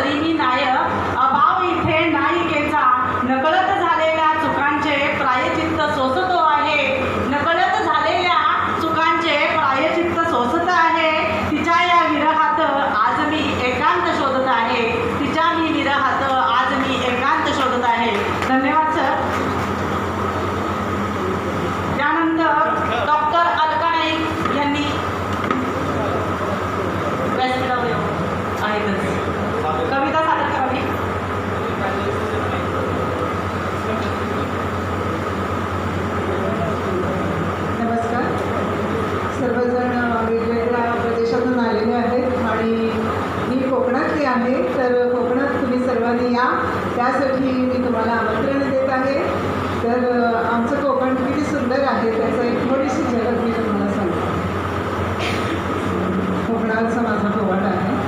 de आहे. तर कोकणात तुम्ही सर्वांनी या. त्यासाठी मी तुम्हाला आमंत्रण देत आहे. तर आमचं कोकण किती सुंदर आहे त्याचं एक थोडीशी झलक मी तुम्हाला सांगतो. कोकणाचा माझा पोवाडा आहे.